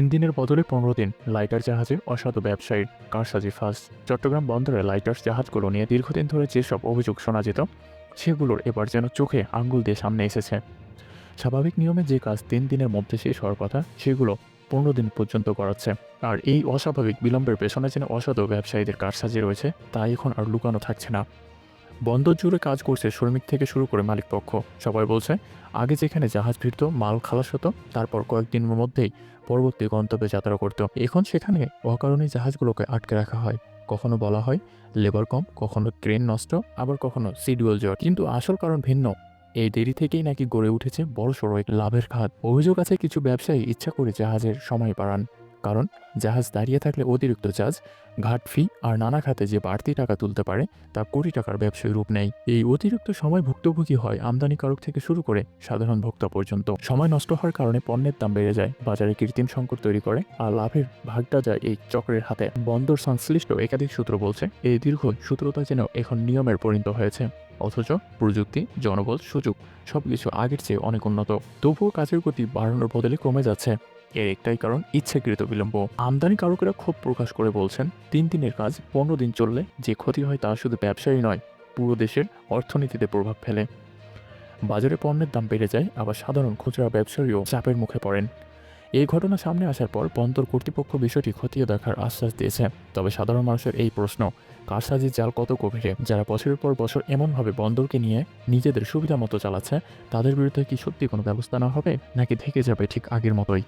তিন দিনের বদলে পনেরো দিন লাইটার জাহাজে অসাধু ব্যবসায়ীর কারসাজি ফাঁস চট্টগ্রাম বন্দরে লাইটার জাহাজগুলো নিয়ে দীর্ঘদিন ধরে যেসব অভিযোগ শোনা যেত, সেগুলোর এবার যেন চোখে আঙ্গুল দিয়ে সামনে এসেছে। স্বাভাবিক নিয়মে যে কাজ তিন দিনের মধ্যে শেষ হওয়ার কথা, সেগুলো পনেরো দিন পর্যন্ত করাচ্ছে। আর এই অস্বাভাবিক বিলম্বের পেছনে যেন অসাধু ব্যবসায়ীদের কারসাজি রয়েছে, তা এখন আর লুকানো থাকছে না। বন্দর জুড়ে কাজ করছে শ্রমিক থেকে শুরু করে মালিক পক্ষ। সবাই বলছে, আগে যেখানে জাহাজ ফিরত, মাল খালাস হতো, তারপর কয়েকদিনের মধ্যেই পরবর্তী গন্তব্যে যাত্রা করত। এখন সেখানে অকারণে জাহাজগুলোকে আটকে রাখা হয়। কখনো বলা হয় লেবার কম কখনো ট্রেন নষ্ট, আবার কখনো শিডিউল জট। কিন্তু আসল কারণ ভিন্ন। এই দেরি থেকেই নাকি গড়ে উঠেছে বড় সড়ো লাভের খাত। অভিযোগ আছে, কিছু ব্যবসায়ী ইচ্ছা করে জাহাজের সময় বাড়ান। কারণ জাহাজ দাঁড়িয়ে থাকলে অতিরিক্ত চার্জ ঘাট ফি আর নানা খাতে যে বাড়তি টাকা তুলতে পারে, তা কোটি টাকার ব্যবসায়ী রূপ নেয়। এই অতিরিক্ত সময় ভুক্তভোগী হয় আমদানিকারক থেকে শুরু করে সাধারণ ভোক্তা পর্যন্ত। সময় নষ্ট হওয়ার কারণে পণ্যের দাম বেড়ে যায়, বাজারে কৃত্রিম সংকট তৈরি করে আর লাভের ভাগটা যায় এই চক্রের হাতে। বন্দর সংশ্লিষ্ট একাধিক সূত্র বলছে, এই দীর্ঘ সূত্রতা যেন এখন নিয়মের পরিণত হয়েছে। অথচ প্রযুক্তি, জনবল, সুযোগ সবকিছু আগের চেয়ে অনেক উন্নত। তবুও কাজের গতি বাড়ানোর বদলে কমে যাচ্ছে। এর একটাই কারণ ইচ্ছাকৃত বিলম্ব। আমদানি কারকেরা ক্ষোভ প্রকাশ করে বলছেন, তিন দিনের কাজ পনেরো দিন চললে যে ক্ষতি হয় তা শুধু ব্যবসায়ী নয়, পুরো দেশের অর্থনীতিতে প্রভাব ফেলে। বাজারে পণ্যের দাম বেড়ে যায়, আবার সাধারণ খুচরা ব্যবসায়ীও চাপের মুখে পড়েন। এই ঘটনা সামনে আসার পর বন্দর কর্তৃপক্ষ বিষয়টি খতিয়ে দেখার আশ্বাস দিয়েছে। তবে সাধারণ মানুষের এই প্রশ্ন কারসাজির জাল কত গভীরে? যারা বছরের পর বছর এমনভাবে বন্দরকে নিয়ে নিজেদের সুবিধা মতো চালাচ্ছে, তাদের বিরুদ্ধে কি সত্যি কোনো ব্যবস্থা না হবে, নাকি থেকে যাবে ঠিক আগের মতোই?